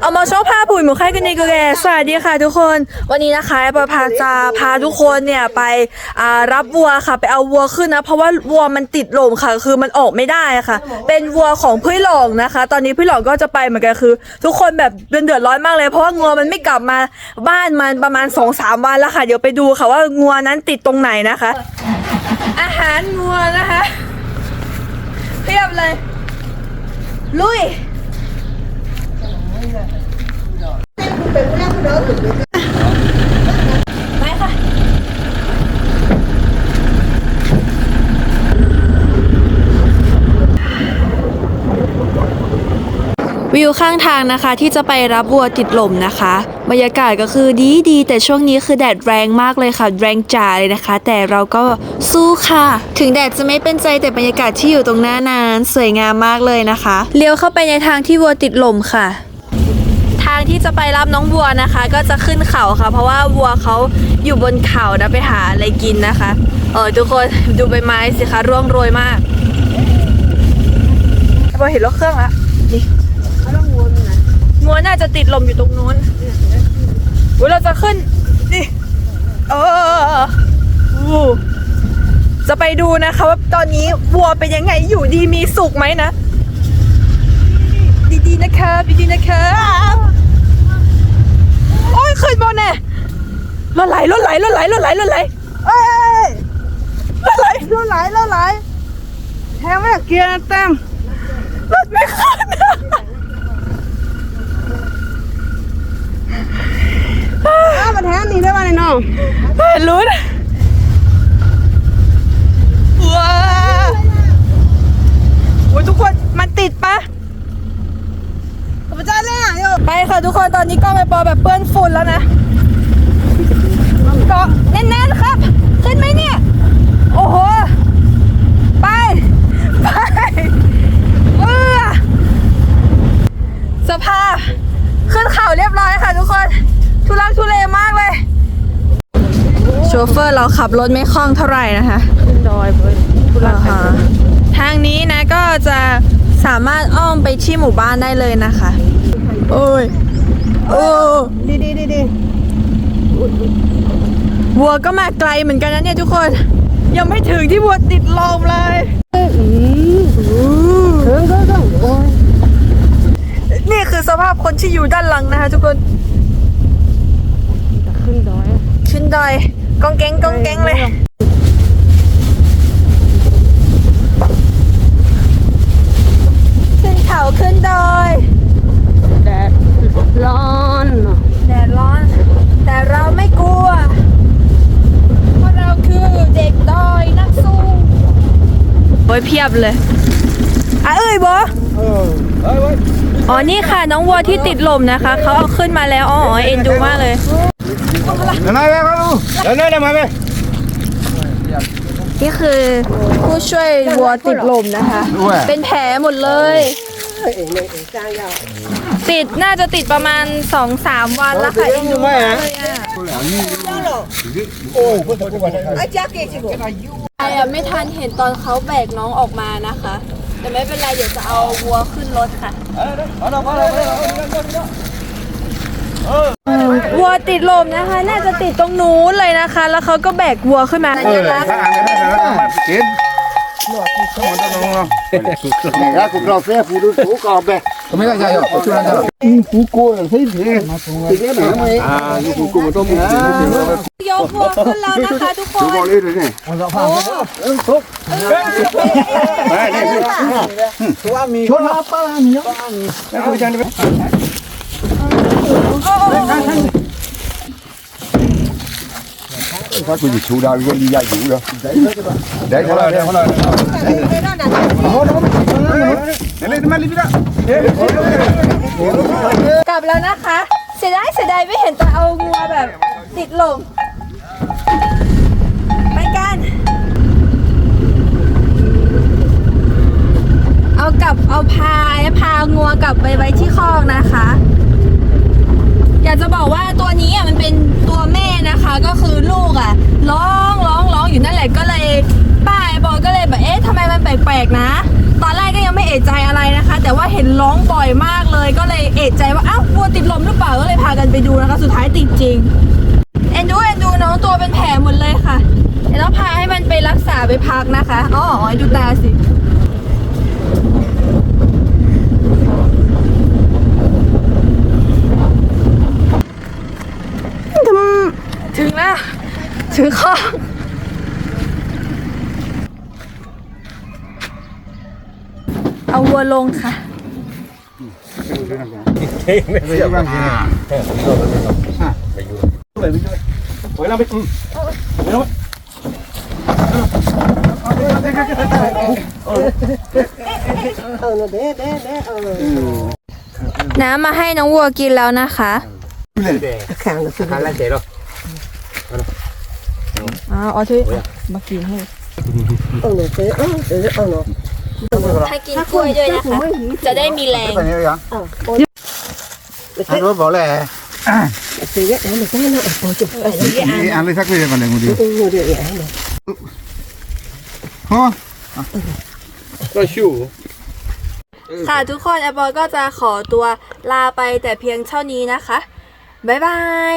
เอามาชอบพาปุ๋ยหมูไข่กันในกระแกสวัสดีค่ะทุกคน วันนี้นะคะปอพาจะพาทุกคนเนี่ยไปรับวัวค่ะ ไปเอาวัวขึ้นนะ เพราะว่าวัวมันติดลมค่ะ คือมันออกไม่ได้ค่ะ เป็นวัวของพี่หลงนะคะ ตอนนี้พี่หลงก็จะไปเหมือนกันคือ ทุกคนแบบเป็นเดือดร้อนมากเลยเพราะว่างัวมันไม่กลับมาบ้านมันประมาณ2อสามวันแล้วค่ะ เดี๋ยวไปดูค่ะว่างัวนั้นติดตรงไหนนะคะ อาหารงัวนะคะเพียบเลย ลุย ไปค่ะวิวข้างทางนะคะที่จะไปรับวัวติดลมนะคะ บรรยากาศก็คือดีดีแต่ช่วงนี้คือแดดแรงมากเลยค่ะ แรงจ๋าเลยนะคะ แต่เราก็สู้ค่ะ ถึงแดดจะไม่เป็นใจแต่บรรยากาศที่อยู่ตรงหน้านาน สวยงามมากเลยนะคะ เลี้ยวเข้าไปในทางที่วัวติดลมค่ะางที่จะไปรับน้องวัวนะคะ ก็จะขึ้นเขาค่ะ เพราะว่าวัวเขาอยู่บนเขานะไปหาอะไรกินนะคะ เออทุกคนดูใบไม้สิคะร่วงโรยมากพอเห็นรถเครื่องแล้วนี่งัวน่าจะติดลมอยู่ตรงนู้นอุ๊ยเราจะขึ้นนี่เออวูจะไปดูนะคะว่าตอนนี้วัวเป็นยังไงอยู่ดีมีสุขไหมนะ ดีๆนะครับดีๆนะครับ ยขึ้นบนแน่รถไหลรถไหลรถไหลรถไหลรถไหลเอ้ยรถไหลรถไหลรถไหลแทงไม่เกียร์เต็มรถไม่ขึ้นอ้าวมาแทงนี่ได้ป่ะเนี่ยน้องเห็นลุ้นว้าโอ้ยทุกคนมันติดปะผมจะเล่นอะโย ไปค่ะทุกคนตอนนี้กล้องไอปอแบบเปื้อนฝุ่นแล้วนะเกาะแน่นๆครับ ขึ้นไหมเนี่ย โอ้โห ไป ไปเออสภาพ ขึ้นเขาเรียบร้อยค่ะทุกคน ทุลักทุเลมากเลย โชเฟอร์เราขับรถไม่คล่องเท่าไหร่นะคะขึ้นดอยเพื่อนทุลักอ่าฮะทางนี้นะก็จะสามารถอ้อมไปที่หมู่บ้านได้เลยนะคะ โอ้ยโอ้ดีดีดีดีวัวก็มาไกลเหมือนกันนะเนี่ยทุกคน ยังไม่ถึงที่วัวติดลมเลยอือเครื่องเครื่องอนี่คือสภาพคนที่อยู่ด้านหลังนะคะทุกคนขึ้นดอยขึ้นดอยกองแกงกองแกงเลยขึ้นเขาขึ้นดอย แดดร้อนเนอะ แดดร้อน แต่เราไม่กลัว เพราะเราคือเด็กดอยนักสู้ โอ้ยเพียบเลยอะเอ้ยบอเออเฮ้ยเว้ยอ๋อนี่ค่ะน้องวัวที่ติดลมนะคะเขาเอาขึ้นมาแล้วอ๋อเอ็นดูมากเลย เดี๋ยวนายไปครับลูกเดี๋ยวนายเดี๋ยวมาไปนี่คือผู้ช่วยวัวติดลมนะคะ ด้วย เป็นแผลหมดเลย ติดน่าจะติดประมาณ2-3วันแล้วค่ะเอ็นดูมากเลยอะโอ้ยพูดถึงกูก่อนไอ้แจ๊กเกจิ บุไออะไม่ทันเห็นตอนเขาแบกน้องออกมานะคะ แต่ไม่เป็นไรเดี๋ยวจะเอาวัวขึ้นรถค่ะวัวติดลมนะคะ น่าจะติดตรงนู้นเลยนะคะ แล้วเขาก็แบกวัวขึ้นมาเออถ้าอ่านได้แล้วกินมันต้องลงเนาะ Nè, cũng lo phép phụ nữ phố cò bè. ก็ไม่ได้ใช่หรอกช่วยนั่นหรอ Phú cô là thấy thế. Thì cái này mới. อ่าอยู่กูกูมันต้องมียกวัวขึ้นแล้วนะคะทุกคน Chú con lên rồi này. ไปนี่พี่ชนแล้วป้ามีเนาะแล้วคุยกันไปถ้าคุณจะชูดาวก็ดีใหญ่อยู่แล้วได้เท่าไหร่ได้เท่าไหร่เดี๋ยวเล่นมาลิบิละ กลับแล้วนะคะ เสียดายเสียดายไม่เห็นจะเอางัวแบบติดลมไปกัน เอากลับเอาพายพางัวกลับไปไว้ที่คอกนะคะ แต่ว่าเห็นร้องบ่อยมากเลย ก็เลยเอะใจว่าอ้าววัวติดลมหรือเปล่าก็เลยพากันไปดูนะคะ สุดท้ายติดจริงเอ็นดูเอ็นดูน้องตัวเป็นแผลหมดเลยค่ะเดี๋ยวต้องพาให้มันไปรักษาไปพักนะคะอ๋ออ๋อดูตาสิถึงแล้วถึงข้อ เอาวัวลงค่ะน้ำมาให้น้องวัวกินแล้วนะคะ Hala cero. อ๋อเอาที่มากินให้ให้ กินกล้วยด้วยนะคะ จะได้มีแรง Ano vole. Ini anli sak dia kan yang dia. Oh. ค่ะทุกคนแอปบอยก็จะขอตัวลาไปแต่เพียงเท่านี้นะคะ บ๊ายบาย